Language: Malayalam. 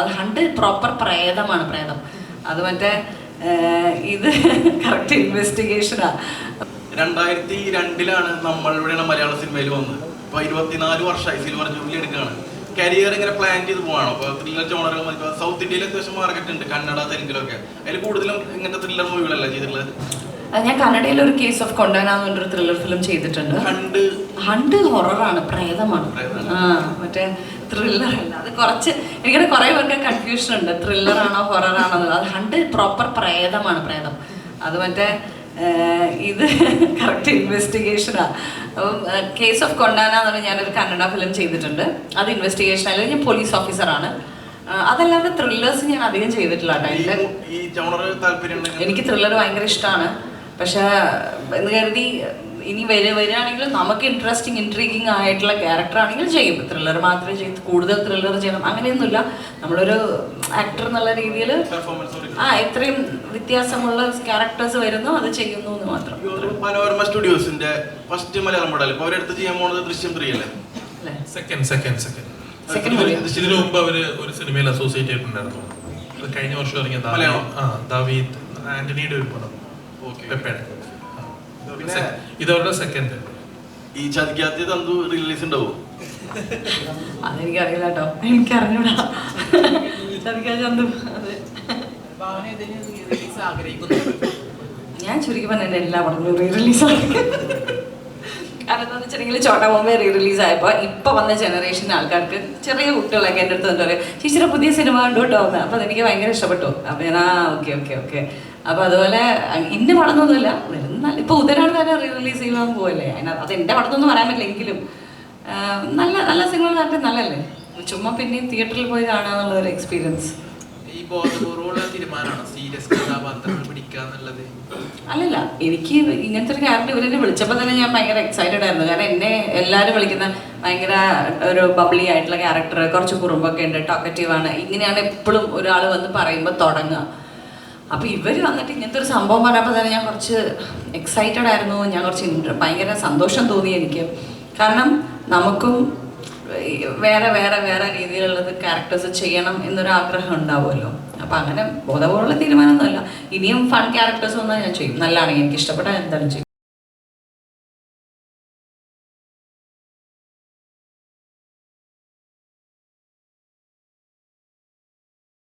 അത് ഹണ്ട് പ്രോപ്പർ പ്രേതമാണ് പ്രേതം. അത് മറ്റേ ഇത് കറക്റ്റ് ഇൻവെസ്റ്റിഗേഷനാ രണ്ടായിരത്തി രണ്ടിലാണ് നമ്മൾ ഇവിടെയാണ് മലയാള സിനിമയിൽ വന്നത്. ഇപ്പൊ ഇരുപത്തിനാല് വർഷമായി സിൽവർ ജൂബിലി എടുക്കുകയാണ്. കരിയർ ഇങ്ങനെ പ്ലാൻ ചെയ്ത് പോവാണ്. അപ്പൊ ത്രില്ലർ ജോണറുകൾ സൗത്ത് ഇന്ത്യയിൽ അത്യാവശ്യം മാർക്കറ്റ് ഉണ്ട് കന്നഡ തെലുങ്കിലൊക്കെ. അതിൽ കൂടുതലും ഇങ്ങനത്തെ ത്രില്ലർ മൂവികളല്ല ചെയ്തിട്ടുള്ളത്? ഞാൻ കന്നഡയിൽ ഒരു കേസ് ഓഫ് കൊണ്ടാന എന്നൊരു ത്രില്ലർ ഫിലിം ചെയ്തിട്ടുണ്ട്. കണ്ട് ഹണ്ട് ഹൊററാണ് പ്രേതമാണ്. ആ മറ്റേ ത്രില്ലർ അല്ല. അത് കുറച്ച് എനിക്കത് കുറേ പേർക്ക് കൺഫ്യൂഷൻ ഉണ്ട്. ത്രില്ലർ ആണോ ഹൊറർ ആണോ എന്നുള്ളത്. അത് ഹണ്ട് പ്രോപ്പർ പ്രേതമാണ് പ്രേതം. അത് മറ്റേ ഇത് കറക്റ്റ് ഇൻവെസ്റ്റിഗേഷനാണ് അപ്പം കേസ് ഓഫ് കൊണ്ടാന എന്ന് പറഞ്ഞാൽ ഞാനൊരു കന്നഡ ഫിലിം ചെയ്തിട്ടുണ്ട്. അത് ഇൻവെസ്റ്റിഗേഷൻ അല്ലെങ്കിൽ ഞാൻ പോലീസ് ഓഫീസറാണ് അതല്ലാതെ ത്രില്ലേഴ്സ് ഞാൻ അധികം ചെയ്തിട്ടില്ല കേട്ടോ എനിക്ക് ത്രില്ലർ ഭയങ്കര ഇഷ്ടമാണ് പക്ഷേ എന്ന് കരുതി ഇനി വരെ വരികയാണെങ്കിൽ നമുക്ക് ഇൻട്രസ്റ്റിംഗ് ഇൻട്രീഗിങ് ആയിട്ടുള്ള ക്യാരക്ടർ ആണെങ്കിൽ ചെയ്യും. ത്രില്ലർ മാത്രമേ ചെയ്ത് കൂടുതൽ ത്രില്ലർ ചെയ്യണം. അങ്ങനെയൊന്നുമില്ല. നമ്മളൊരു ആക്ടർ എന്നുള്ള രീതിയിൽ പെർഫോമൻസ് ആ ഇത്രയും വ്യത്യാസമുള്ള ക്യാരക്ടേഴ്സ് വരുന്നു. അത് ചെയ്യുന്നു എന്ന് മാത്രം. മനോരമ സ്റ്റുഡിയോസിന്റെ ഫസ്റ്റ് മലയാളം മോഡൽ ഇപ്പൊ അവരെടുത്ത് ചെയ്യാൻ പോകുന്നത് ദൃശ്യം ത്രീ അല്ലേ? Second second second. ഇതിനു മുമ്പ് അവർ ഒരു സിനിമയിൽ അസോസിയേറ്റ് ചെയ്തിട്ടുണ്ടായിരുന്നു കഴിഞ്ഞ വർഷം ഇറങ്ങിയ ദാവീദ്-? ആന്റണിയുടെ ഒരു പടം. ഓക്കെ പെപ്പയുടെ. ഇതവരുടെ സെക്കൻഡ് ഈ ചതിക്കാത്ത തന്തു റിലീസ് ഉണ്ടാവും? അതെനിക്കറിയില്ല കേട്ടോ എനിക്ക് അറിഞ്ഞൂടാ ചതിക്കാത്ത അതെ. ഭാവന ഇതിന് റിലീസ് ആഗ്രഹിക്കുന്നുണ്ട്? ഞാൻ ചുരുക്കി പറഞ്ഞ എല്ലാ പടങ്ങളും റീ റിലീസ് കാരണം എന്താണെന്ന് വെച്ചിട്ടുണ്ടെങ്കിൽ ചോട്ട ബോംബെ റീ റിലീസ് ആയപ്പോൾ ഇപ്പോൾ വന്ന ജനറേഷൻ ആൾക്കാർക്ക് ചെറിയ കുട്ടികളൊക്കെ എന്റെ അടുത്ത് എന്താ പറയുക ചേച്ചിയുടെ പുതിയ സിനിമ കണ്ടു കേട്ടോ എന്ന്. അപ്പോൾ അതെനിക്ക് ഭയങ്കര ഇഷ്ടപ്പെട്ടു. അപ്പോൾ ഞാൻ ആ ഓക്കെ ഓക്കെ ഓക്കെ. അപ്പോൾ അതുപോലെ ഇന്ന് പടമൊന്നുമില്ല വരുന്ന ഇപ്പോൾ ഉദരാണ് തന്നെ റീ റിലീസ് ചെയ്യാൻ പോവല്ലേ? അതിനകത്ത് അത് എന്റെ പടത്തൊന്നും പറയാൻ പറ്റില്ല എങ്കിലും. നല്ല നല്ല സിനിമ നാട്ടിൽ നല്ലല്ലേ ചുമ്മാ പിന്നെയും തിയേറ്ററിൽ പോയി കാണാന്നുള്ള ഒരു എക്സ്പീരിയൻസ് അല്ലല്ല എനിക്ക് ഇങ്ങനത്തെ ഒരു ക്യാരക്ടർ ഇവരെന്നെ വിളിച്ചപ്പോൾ തന്നെ ഞാൻ ഭയങ്കര എക്സൈറ്റഡ് ആയിരുന്നു. കാരണം എന്നെ എല്ലാവരും വിളിക്കുന്ന ഭയങ്കര ഒരു ബബ്ലി ആയിട്ടുള്ള ക്യാരക്ടർ കുറച്ച് കുറുമ്പൊക്കെ ഉണ്ട് ടോക്കറ്റീവ് ആണ്. ഇങ്ങനെയാണ് എപ്പോഴും ഒരാൾ വന്ന് പറയുമ്പോൾ തുടങ്ങുക. അപ്പോൾ ഇവർ വന്നിട്ട് ഇങ്ങനത്തെ ഒരു സംഭവം പറഞ്ഞപ്പോൾ തന്നെ ഞാൻ കുറച്ച് എക്സൈറ്റഡ് ആയിരുന്നു. ഞാൻ കുറച്ച് ഭയങ്കര സന്തോഷം തോന്നി എനിക്ക്. കാരണം നമുക്കും വേറെ വേറെ വേറെ രീതിയിലുള്ളത് ക്യാരക്ടേഴ്സ് ചെയ്യണം എന്നൊരു ആഗ്രഹം ഉണ്ടാവുമല്ലോ. അപ്പം അങ്ങനെ ബോധപൂർവമുള്ള തീരുമാനമൊന്നുമല്ല. ഇനിയും ഫൺ ക്യാരക്ടേഴ്സ് ഒന്നും ഞാൻ ചെയ്യും. നല്ലതാണെങ്കിൽ എനിക്ക് ഇഷ്ടപ്പെട്ടാൽ എന്തായാലും ചെയ്യും.